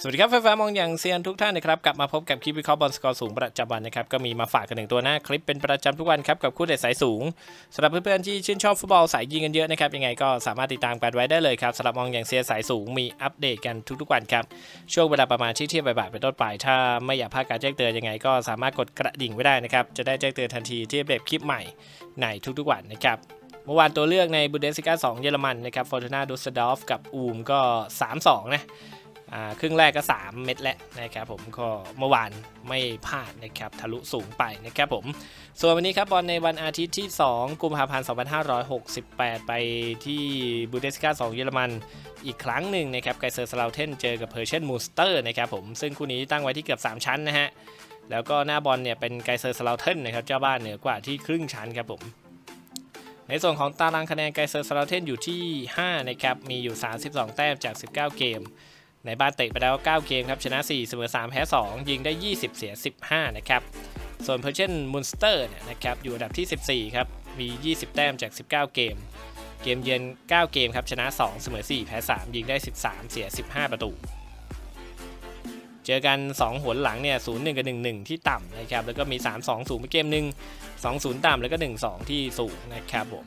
สวัสดีครับแฟนๆมองอย่างเซียนทุกท่านนะครับกลับมาพบกับคลิปวิเคราะห์บอลสกอร์สูงประจำวันนะครับก็มีมาฝากกันหนึ่งตัวหน้าคลิปเป็นประจำทุกวันครับกับคู่เด็ดสายสูงสำหรับเพื่อนๆที่ชื่นชอบฟุตบอลสายยิงกันเยอะนะครับยังไงก็สามารถติดตามกันไว้ได้เลยครับสำหรับมองอย่างเซียนสายสูงมีอัปเดตกันทุกๆวันครับช่วงเวลาประมาณที่เที่ยงบ่ายๆเป็นต้นไปถ้าไม่อยากพลาดการแจ้งเตือนยังไงก็สามารถกดกระดิ่งไว้ได้นะครับจะได้แจ้งเตือนทันทีที่อัปเดตคลิปใหม่ในทุกๆวันนะครับเมื่อวานตัวเลือกในบูเดสซิก้า2เยอรมันนะครับฟอร์ตูนาดูสดอฟกับอูมก็ 3-2 นะ ครึ่งแรกก็ 3 เม็ดแล้วนะครับผมก็เมื่อวานไม่พลาดนะครับทะลุสูงไปนะครับผม ส่วนวันนี้ครับบอลในวันอาทิตย์ที่ 2 กุมภาพันธ์ 2568 ไปที่บูเดสกา2 เยอรมันอีกครั้งหนึ่งนะครับไกเซอร์สลาวเทนเจอกับเพอร์เชนมูสเตอร์นะครับผมซึ่งคู่นี้ตั้งไว้ที่เกือบ 3 ชั้นนะฮะ แล้วก็หน้าบอลเนี่ยเป็นไกเซอร์สลาวเทนนะครับเจ้าบ้านเหนือกว่าที่ครึ่งชั้นครับผมในส่วนของตารางคะแนนไกเซอร์สลาวเทนอยู่ที่5นะครับมีอยู่ 32 แต้มจาก 19 เกม ในบ้านเตะไปแล้ว 9 เกมครับ ชนะ 4 เสมอ 3 แพ้ 2 ยิงได้ 20 เสีย 15 นะครับ ส่วนเพอร์เชนมุนสเตอร์เนี่ยนะครับอยู่อันดับที่ 14 ครับ มี 20 แต้มจาก 19 เกม เกมเยือน 9 เกมครับ ชนะ 2 เสมอ 4 แพ้ 3 ยิงได้ 13 เสีย 15 ประตู เจอกัน 2 หนหลังเนี่ย 0-1 กับ 1-1 ที่ต่ำนะครับ แล้วก็มี 3-2 สูงไปเกมหนึ่ง2-0 ต่ำแล้วก็ 1-2 ที่สูงนะครับผม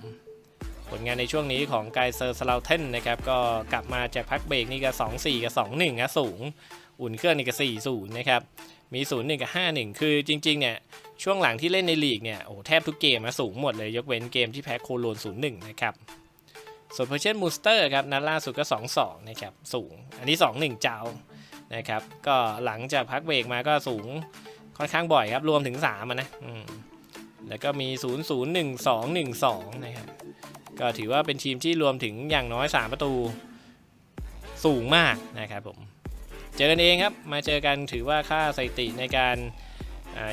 ผลงานในช่วงนี้ของไกเซอร์สลาวเทนนะครับก็กลับมาจากพักเบรกนี่ก็2 4 กับ 2 1นะสูง อุ่นเครื่องนี่ก็4 0นะครับมี0 1กับ5 1 คือจริงๆเนี่ยช่วงหลังที่เล่นในลีกเนี่ยโอ้แทบทุกเกมนะสูงหมดเลยยกเว้นเกมที่แพ้โคโลน0 1นะครับส่วนเพอร์เชนมูสเตอร์ครับนัดล่าสุดก็ 2 2นะครับสูง อันนี้ 2 1 เจ้านะครับก็หลังจากพักเบรกมาก็สูงค่อนข้างบ่อยครับรวมถึง3อะนะแล้วก็มี 0 0 1 2 1 2นะครับ ก็ถือว่าเป็นทีมที่รวมถึงอย่างน้อย 3 ประตูสูงมากนะครับผม เจอกันเองครับ มาเจอกันถือว่าค่าสถิติในการ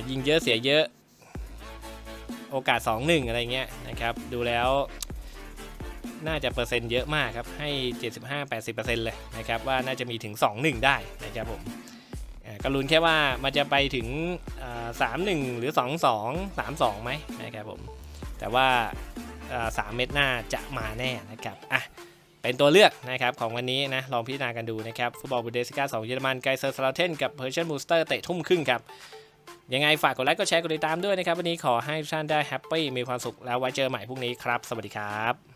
ยิงเยอะเสียเยอะ โอกาส 2-1 อะไรเงี้ยนะครับ ดูแล้วน่าจะเปอร์เซ็นต์เยอะมากครับ ให้ 75-80%เลยนะครับ ว่าน่าจะมีถึง 2-1 ได้นะครับผมก็ลุ้นแค่ว่ามันจะไปถึง 3-1 หรือ 2-2 3-2ไหมนะครับผม แต่ว่า สามเม็ดหน้าจะมาแน่นะครับอะเป็นตัวเลือกนะครับของวันนี้นะลองพิจารณากันดูนะครับฟุตบอลบูเดสกา2เยอรมันไกเซอร์สลาเทนกับเพอร์เชนบูสเตอร์เตะทุ่มครึ่งครับยังไงฝากกดไลค์กดแชร์กดติดตามด้วยนะครับ วันนี้ขอให้ทุกท่านได้แฮปปี้มีความสุขแล้วไว้เจอใหม่พรุ่งนี้ครับ สวัสดีครับ